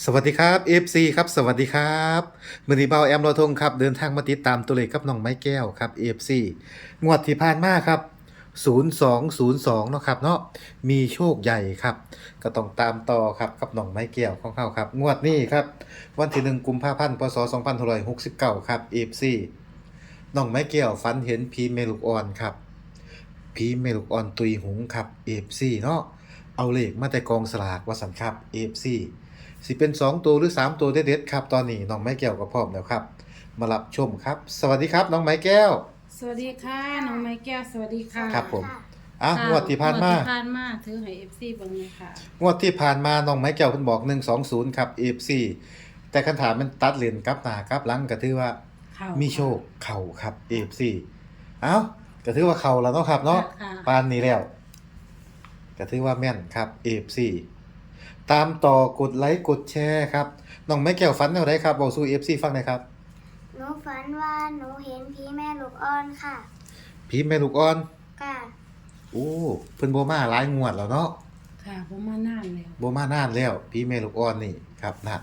สวัสดีครับ FC ครับสวัสดีครับมือนีเบาแอมโรทงครับเดินทางมาติดตามตัวเลขกับน้องไม้แก้วครับ FC งวดที่ผ่านมาครับ 0202เนาะครับเนาะมีโชคใหญ่ครับ ก็ต้องตามต่อครับกับน้องไม้แก้วของเขาครับ งวดนี้ครับ วันที่ 1 กุมภาพันธ์พศ2569 ครับ FC น้องไม้แก้วฝันเห็นพีเมลูกอ่อนครับพีเมลูกอ่อนตุยหุงครับ FC เนาะเอาเลขมาแต่กองสลากว่าสันครับ FC สิเป็น 2 ตัวหรือ 3 ตัวเด็ดๆครับ ตอนนี้น้องไม้แก้วก็พร้อมแล้วครับ มารับชมครับ สวัสดีครับน้องไม้แก้ว สวัสดีค่ะน้องไม้แก้วสวัสดีค่ะครับผมอะค่ะงวดที่ผ่านมางวดที่ผ่านมาถือให้เอฟซีบังเลยค่ะ งวดที่ผ่านมาน้องไม้แก้วเพิ่นบอก 120 ครับ FC แต่คันถามมันตัดเลนกลับหน้ากลับหลังก็ถือว่าเข้ามีโชคเข่าครับ FC เอ้าก็ถือว่าเข่าแล้วเนาะครับเนาะ ค่ะปานนี้แล้วก็ถือว่าแม่นครับ FC ตามต่อกดไลค์กดแชร์ครับน้องไม้แก้วฝันแนวใดครับบอกสู่ FC ฟังหน่อยครับหนูฝันว่าหนูเห็นผีแม่ลูกอ่อนค่ะผีแม่ลูกอ่อนค่ะโอ้เพิ่นบ่มาหลายงวดแล้วเนาะค่ะผมมานานแล้วบ่มานานแล้วผีแม่ลูกอ่อนนี่ครับน่ะ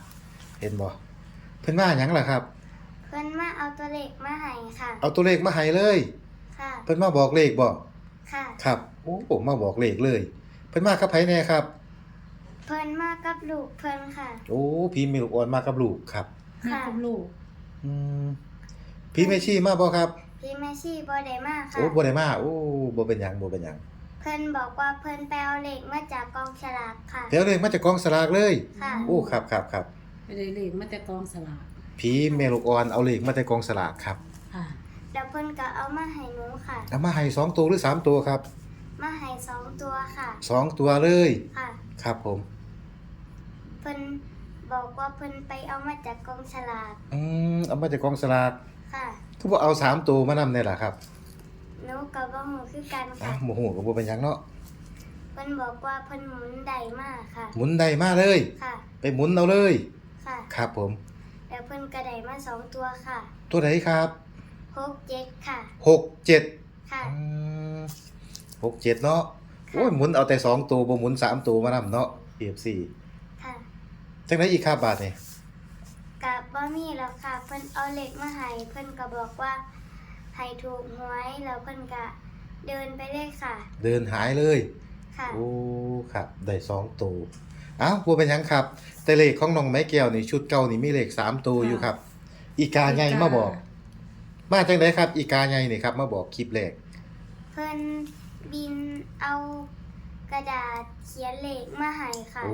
เห็นบ่เพิ่นมาหยังล่ะครับ เพื่อนมาเอาตัวเลขมาให้ค่ะ เอาตัวเลขมาให้เลย ค่ะเพิ่นมาบอกเลขบ่ค่ะ ครับโอ้ผมมาบอกเลขเลย เพิ่นมากับไผแน่ครับ เพื่อนมากับลูกเพื่อนค่ะ โอ้ผีแม่ลูกอ่อนมากับลูกครับให้กับลูกอืมผีแม่ชีมาบ่ครับ พี่แม่ชีบอได้มาค่ะ โอ้บ่ได้มาโอ้บ่เป็นหยังบ่เป็นหยังเพื่อนบอกว่าเพื่อนไปเอาเลขมาจากกองฉลากค่ะ เดี๋ยวเลขมาจากกองสลากเลย ค่ะ โอ้ครับครับครับไปได้เลขมาแต่กองสลากผีแม่ลูกอ่อนเอาเลขมาจากกองสลากครับค่ะ แล้วเพื่อนก็เอามาให้หนูค่ะ เอามาให้สองตัวหรือสามตัวครับมาให้สองตัวค่ะ สองตัวเลย ค่ะ ครับผมเพื่อนบอกว่าเพื่อนไปเอามาจากกองฉลากอืมเอามาจากกองสลากค่ะคือว่าเอาสามตัวมานำเนี่ยแหละครับหนูกับว่าหูคือกันอ้าค่ะวโมโหกับบ่เป็นหยังเนาะเพื่อนบอกว่าเพื่อนหมุนใดมากค่ะ หมุนได้มาเลย ค่ะไปหมุนเอาเลย ค่ะ ครับ ผม แล้วเพื่อนกระไดมาสองตัวค่ะตัวไหนครับหกเจ็ดค่ะ หกเจ็ดค่ะ อืมหกเจ็ดเนาะโอ้ยหมุนเอาแต่สองตัวบ่หมุนสามตัวมานำเนาะเอฟซีค่ะ จังไหนอีกครับบาทนี่กับบ่มีแล้วค่ะ เพิ่นเอาเหล็กมาให้เพิ่นก็บอกว่าให้ถูกหวยแล้วเพิ่นก็เดินไปเลยค่ะ เดินหายเลย ค่ะ โอ้ครับได้สองตัวอ้าวบ่เป็นหยังครับ แต่เลขของน้องไม้แก้วนี่ชุดเก่านี่มีเลขสามตัวอยู่ครับ อีกาใหญ่มาบอก มาจังไดครับ อีกาใหญ่นี่ครับ มาบอกคลิปแรก เพิ่นบินเอา กระดาษเขียนเลขมาให้ค่ะ โอ้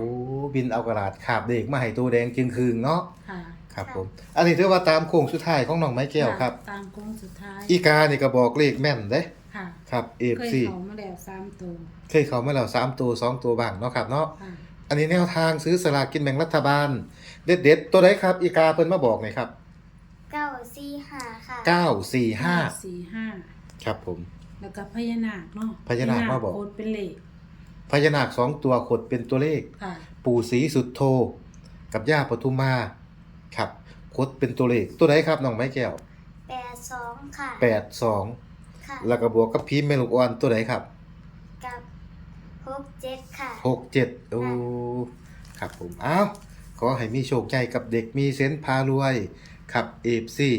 บินเอากระดาษขาบเด็กมาให้ตัวแดงจึงคืงเนาะค่ะครับค่ะผมอันนี้ถือว่าตามโค้งสุดท้ายของน้องไม้แก้วครับ ตามโค้งสุดท้ายอีกานี่ก็บอกเลขแม่นเด้ค่ะครับเคย FC เขามาแล้วสามตัวเคยเข้ามาแล้วสามตัวสองตัวบ้างเนาะครับเนาะค่ะอันนี้แนวทางซื้อสลากกินแบ่งรัฐบาล เด็ดๆตัวไหนครับ อีกาเพิ่นมาบอกหน่อยครับเก้าสี่ห้าค่ะ945สี่ห้าครับผม แล้วก็พญานาคเนาะพญานาคมาบอกโคตรเป็นเลข พญานาคสองตัวขดเป็นตัวเลข ค่ะ ปู่ศรีสุดโท กับย่าปทุมมาครับคดเป็นตัวเลขตัวไหนครับน้องไม้แก้วแปดสองค่ะแปดสองค่ะแล้วก็บวกกับพีแม่ลูกอ่อนตัวไหนครับกับหกเจ็ดค่ะ หกเจ็ดโอ้ครับผมอ้าวขอให้มีโชคใจกับเด็กมีเซนส์พารวยครับเอฟซี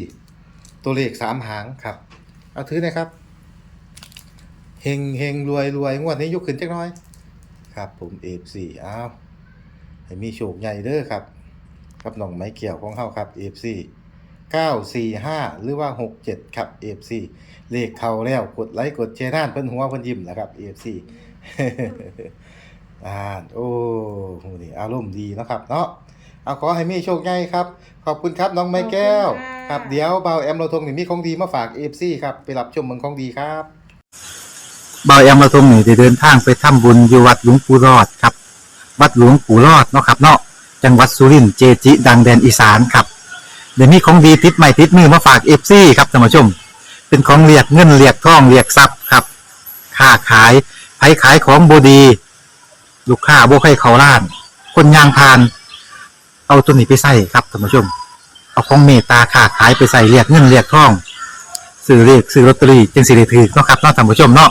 ตัวเลขสามหางครับ เอาถือหนะครับเฮงเฮงรวยรวยงวดนี้ยกขึ้นจักหน้อย ครับผมเอฟซีอ้าวให้มีโชคใหญ่เด้อครับกับน้องไม้เกี่ยวของเขาครับเอฟซีเก้าสี่ห้าหรือว่าหกเจ็ดครับเอฟซีเลขเข้าแล้วกดไลค์กดแชร์ด้านเพิ่นหัวเพิ่นยิ้มนะครับเอฟซีอ่านโอ้โหนี่อารมณ์ดีเนาะครับ เนาะเอาขอให้มีโชคใหญ่ครับ ขอบคุณครับน้องไม้แก้วขอบคุณค่ะครับเดี๋ยวเบาแอมเราทงนี่มีของดีมาฝากเอฟซีครับ ไปรับชมเมืองของดีครับ บายอำมาทรงนี่ได้เดินทางไปทำบุญอยู่วัดหลวงปู่รอดครับ วัดหลวงปู่รอดเนาะครับเนาะจังหวัดสุรินทร์เจจิ ดังแดนอีสานครับเดี๋ยวนี้ของดีติดใหม่ติดมือมาฝากเอฟซีครับท่านผู้ชม เป็นของเรียกเงินเรียกทองเรียกทรัพย์ครับค้าขายไผขายของบดี ลูกค้าบ่ใครเขาล้าน คนยางพาน เอาตัวนี้ไปใส่ครับท่านผู้ชม เอาของเมตตาค้าขายไปใส่เรียกเงินเรียกทองซื้อเรียกซื้อลอตเตอรี่จึงสิได้ถือเนาะครับเนาะท่านผู้ชมเนาะ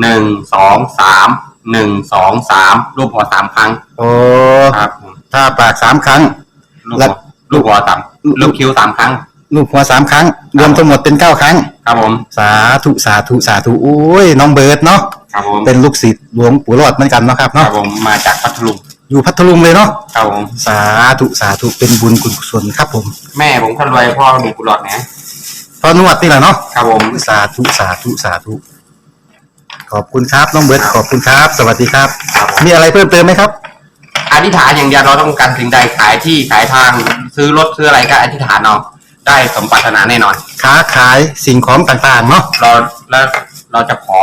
หนึ่งสองสามหนึ่งสองสามรูปหัวสามครั้งโอ้ครับผมถ้าปากสามครั้ง ลูกแล้หัววลูกหัวสามลูกคิ้วสามครั้ง ลูกหัวสามครั้ง รวมทั้งหมดเป็นเก้าครั้ง ครับผมสาธุสาธุสาธุโอ้ยน้องเบิร์ดเนาะครับผมเป็นลูกศิษย์หลวงปู่รอดเหมือนกันเนาะครับครัเนาะบผมมาจากพัทลุงอยู่พัทลุงเลยเนาะครับผมสาธุสาธุเป็นบุญคุณกุศลครับผมแม่ผมคนรวยพ่อมีกุหลาบนะพอนวดนี่แหละเนาะ ครับผม สาธุสาธุสาธุ ขอบคุณครับน้องเบิร์ดขอบคุณครับ สวัสดีครับ ครับผม มีอะไรเพิ่มเติมไหมครับ อธิษฐานอย่างเดียวเราต้องการสิ่งใดขายที่ขายทางซื้อรถซื้ออะไรก็อธิษฐานเอาได้สมปรารถนาแน่นอน ค้าขายสิ่งของต่างๆเนาะเราแล้วเราจะขอ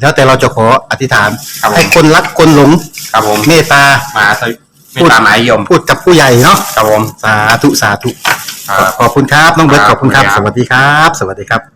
แล้วแต่เราจะขออธิษฐาน ครับผม ให้คนรักคนหลงครับผมเมตตามาสวิไม่ตามหมายยมพูดกับผู้ใหญ่เนาะครับผม สาธุสาธุ ครับ ขอบคุณครับ น้องเบิร์ตคขรับอบคุณครับขอบสคุณครับวัสดีครับ สวัสดีครับ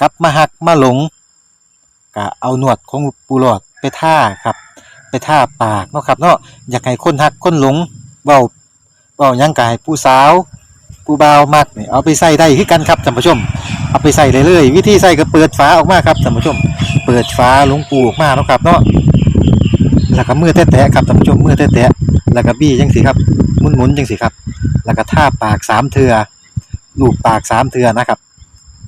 กลับมาหักมาหลงก็เอาหนวดของปูหลอดไปท่าครับ ไปท่าปากเนาะครับเนาะอยากให้คนหักคนหลงเว้าเว้ายังกายผู้สาวผู้บ่าวมักนี่เอาไปใส่ได้คือกันครับท่านผู้ชม เอาไปใส่ได้เลย วิธีใส่ก็เปิดฝาออกมาครับท่านผู้ชม เปิดฝาหลวงปูออกมาเนาะครับเนาะแล้วก็มือแตะๆครับท่านผู้ชมมือแตะๆแล้วก็บี้จังสิครับหมุนๆจังสิครับ แล้วก็ท่าปากสามเทือลูบปากสามเทือนะครับ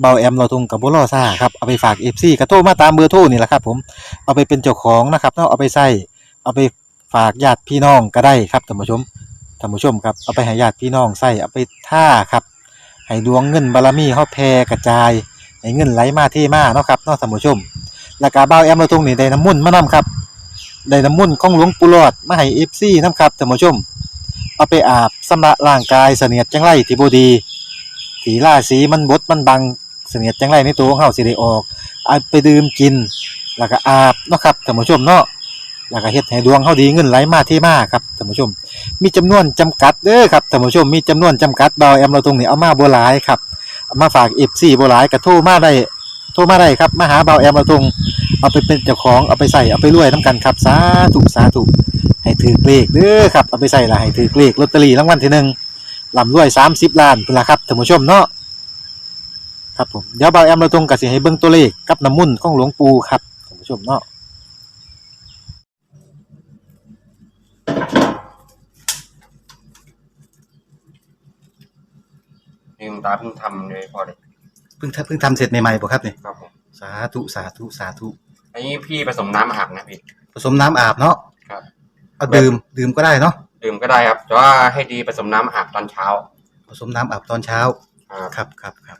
เบาแอมเราทงกับบุรอซ่าครับเอาไปฝากเอฟซีกระโทรมาตามเบอร์โทรนี่แหละครับผมเอาไปเป็นเจ้าของนะครับเนาะเอาไปใส่เอาไปฝากญาติพี่น้องก็ได้ครับท่านผู้ชมท่านผู้ชมครับเอาไปให้ญาติพี่น้องใส่เอาไปท่าครับให้ดวงเงินบารมีเฮาแผ่กระจายให้เงินไหลมาเทมาเนาะครับเนาะท่านผู้ชมแล้วก็เบาแอมเราทงนี่ได้น้ำมุ่นมานํครับได้น้ำมุ่นของหลวงปู่หลอดมาให้เอฟซีนํครับท่านผู้ชมเอาไปอาบสำระร่างกายเสนียดจังไรที่บดีสีล่าสีมันบดมันบัง เสนียดจังไรในตัวของเฮาสิได้ออกเอาไปดื่มกิน แล้วก็อาบเนาะครับท่านผู้ชมเนาะแล้วก็เฮ็ดให้ดวงเฮาดีเงินไหลมาเทมาครับท่านผู้ชม มีจำนวนจำกัดเด้อครับท่านผู้ชมมีจำนวนจำกัดเบาแอมเราตรงนี้เอามาบ่หลายครับเอามาฝาก FC บ่หลายก็โทรมาได้โทรมาได้ครับมาหาเบาแอมเราตรงเอาไปเป็นเจ้าของเอาไปใส่เอาไปรวยนํกันครับสาธุสาธุให้ถือเลขเด้อครับเอาไปใส่ละให้ถือเลขลอตเตอรี่รางวัลที่หนึ่งลำรวย30ล้านพุ่นล่ะครับท่านผู้ชมเนาะ ครับผมเดี๋ยวเบาแอมเราตรงก็สิให้เบิ่งตัวเลขกับน้ำมุ่นต์ของหลวงปู่ครับท่านผู้ชมเนาะนี่คุณตาเพิ่งทำเลยพอเลยเพิ่งทำเพิ่งทำเสร็จใหม่ๆบ่ครับนี่ครับผมสาธุสาธุสาธุอันนี้พี่ผสมน้ำอาบนะพี่ผสมน้ำอาบเนาะครับ เอาดื่มดื่มก็ได้เนาะดื่มก็ได้ครับแต่ว่าให้ดีผสมน้ำอาบตอนเช้า ผสมน้ำอาบตอนเช้าครับครับครับครับเพ